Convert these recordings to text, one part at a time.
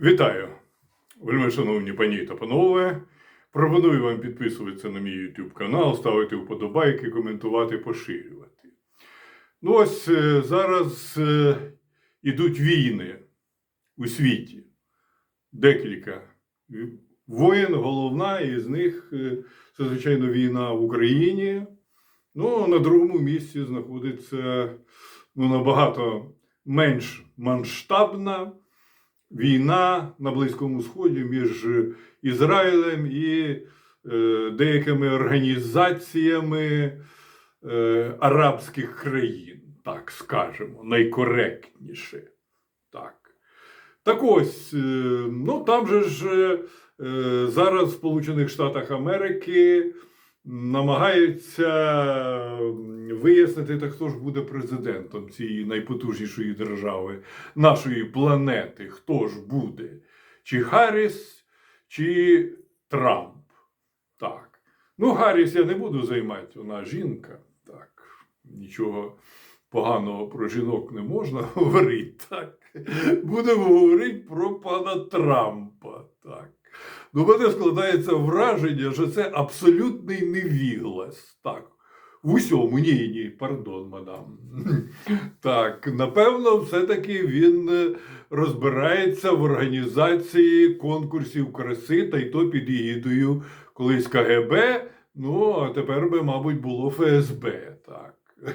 Вітаю, вельми шановні пані та панове. Пропоную вам підписуватися на мій YouTube канал, ставити вподобайки, коментувати, поширювати. Ну ось е, зараз е, ідуть війни у світі. Декілька воєн, головна із них е, це, звичайно, війна в Україні. Ну, на другому місці знаходиться ну, набагато менш масштабна війна на Близькому Сході між Ізраїлем і е, деякими організаціями е, арабських країн, так скажемо, найкоректніше. Так. Так ось, е, ну там же ж зараз в Сполучених Штатах Америки намагаються вияснити, так хто ж буде президентом цієї найпотужнішої держави нашої планети. Хто ж буде? Чи Гарріс, чи Трамп? Так. Ну, Гарріс я не буду займати, вона жінка. Так. Нічого поганого про жінок не можна говорити. Так. Будемо говорити про пана Трампа. Так. Ну, мене складається враження, що це абсолютний невіглас. Так. В усьому, ні, ні, пардон, мадам. Так, напевно, все-таки він е, розбирається в організації конкурсів краси, та й то під егідою колись КГБ, ну, а тепер би, мабуть, було ФСБ. Так.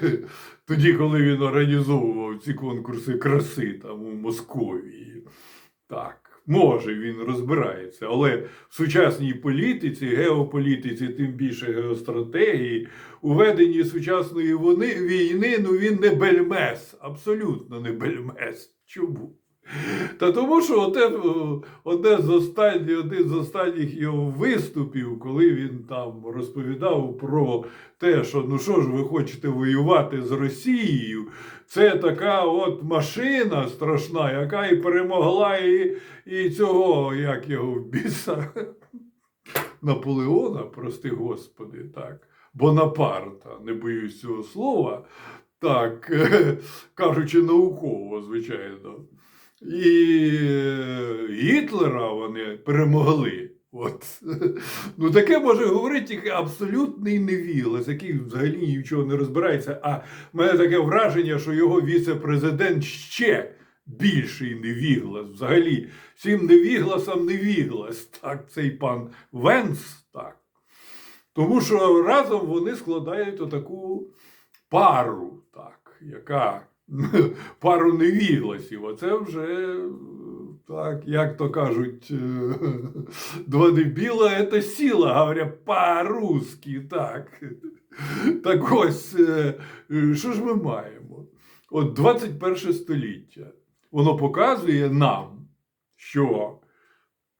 Тоді, коли він організовував ці конкурси краси там у Московії. Так. Може, він розбирається, але в сучасній політиці, геополітиці, тим більше геостратегії, у веденні сучасної війни, ну він не бельмес, абсолютно не бельмес. Чому? Та тому, що оте, одне з останніх, один з останніх його виступів, коли він там розповідав про те, що ну що ж ви хочете воювати з Росією, це така от машина страшна, яка і перемогла і, і цього, як його біса, Наполеона, прости господи, так, Бонапарта, не боюсь цього слова, так, кажучи науково, звичайно. І Гітлера вони перемогли. От. Ну, таке може говорити тільки абсолютний невілес, який взагалі нічого не розбирається. А в мене таке враження, що його віце-президент ще більший невіглас. Взагалі, всім невігласам невіглас. Так, цей пан Венс. так. Тому що разом вони складають отаку пару, так, яка пару невігласів. Оце вже, так, як то кажуть, два дебіла – це сила, говорять по-русски, так. Так ось, е, що ж ми маємо? От 21 століття. Воно показує нам, що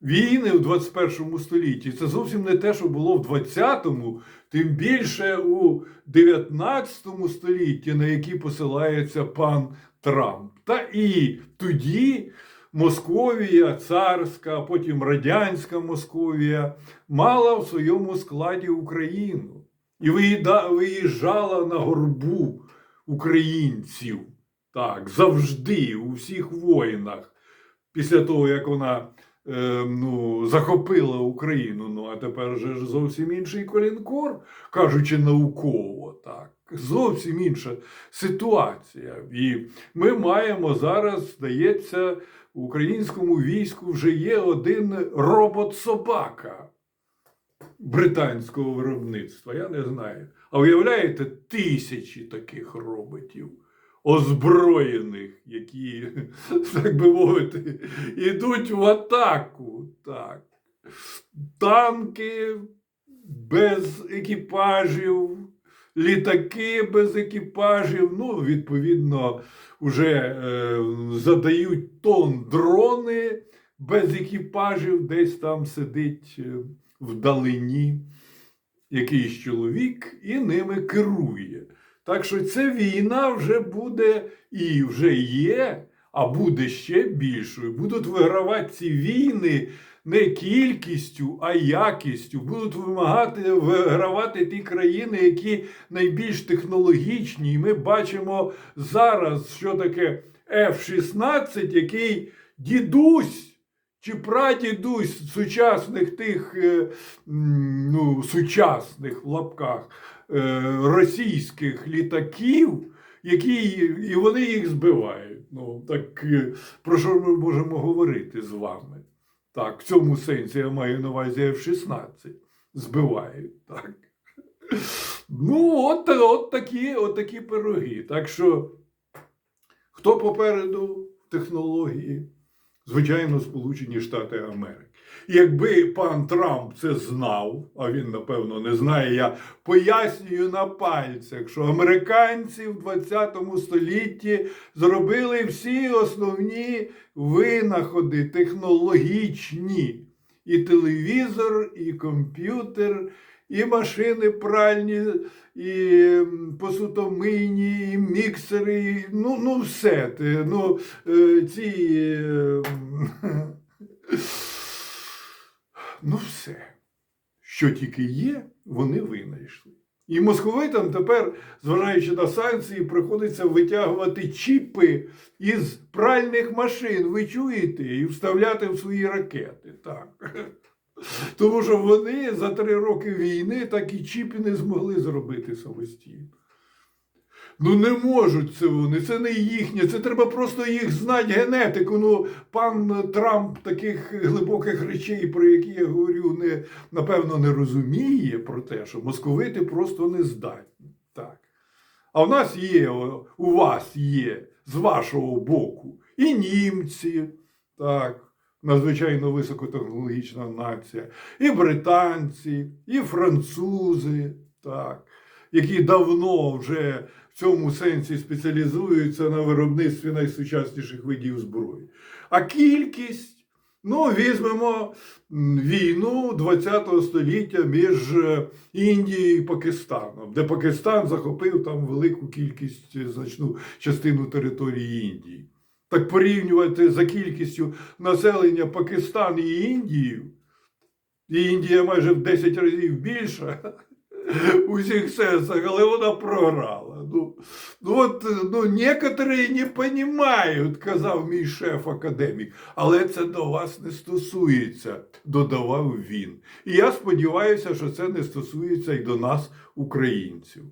війни у 21 столітті це зовсім не те, що було в 20-му, тим більше у 19 столітті, на які посилається пан Трамп. Та і тоді Московія царська, потім радянська Московія мала в своєму складі Україну і виїжджала на горбу українців. Так, завжди у всіх воїнах. Після того, як вона ну, захопила Україну, ну а тепер же ж зовсім інший колінкор, кажучи науково, так. Зовсім інша ситуація. І ми маємо зараз, здається, в українському війську вже є один робот-собака британського виробництва. Я не знаю. А уявляєте, тисячі таких роботів озброєних, які, так би мовити, йдуть в атаку. Так. Танки без екіпажів, літаки без екіпажів. Ну, відповідно, вже е, задають тон дрони без екіпажів, десь там сидить е, вдалині якийсь чоловік і ними керує. Так що ця війна вже буде і вже є, а буде ще більшою. Будуть вигравати ці війни не кількістю, а якістю. Будуть вимагати вигравати ті країни, які найбільш технологічні. І ми бачимо зараз, що таке F-16, який дідусь чи прадідусь сучасних тих, е, ну, сучасних в лапках е, російських літаків, які і вони їх збивають. Ну, так е, про що ми можемо говорити з вами? Так, в цьому сенсі я маю на увазі F-16. Збивають, так. Ну, от, от, такі, от такі пироги. Так що, хто попереду технології? Звичайно, Сполучені Штати Америки. Якби пан Трамп це знав, а він, напевно, не знає, я пояснюю на пальцях, що американці в 20 столітті зробили всі основні винаходи технологічні. І телевізор, і комп'ютер, і машини пральні, і посудомийні, і міксери, і, ну, ну все. Ну, е, ці. е, Ну, все. Що тільки є, вони винайшли. І московитам тепер, зважаючи на санкції, приходиться витягувати чіпи із пральних машин, ви чуєте, і вставляти в свої ракети. Так. Тому що вони за три роки війни так і чіпи не змогли зробити самостійно. Ну не можуть це вони, це не їхнє, це треба просто їх знати генетику. Ну, пан Трамп таких глибоких речей, про які я говорю, не, напевно, не розуміє про те, що московити просто не здатні. Так. А в нас є, у вас є з вашого боку і німці, так, надзвичайно високотехнологічна нація, і британці, і французи, так, які давно вже в цьому сенсі спеціалізуються на виробництві найсучасніших видів зброї. А кількість, ну, візьмемо війну ХХ століття між е, Індією і Пакистаном, де Пакистан захопив там велику кількість, е, значну частину території Індії. Так порівнювати за кількістю населення Пакистан і Індію, і Індія майже в 10 разів більша у всіх сенсах, але вона програла. Ну, ну от ну, некоторі не розуміють, казав мій шеф-академік, але це до вас не стосується, додавав він. І я сподіваюся, що це не стосується і до нас, українців.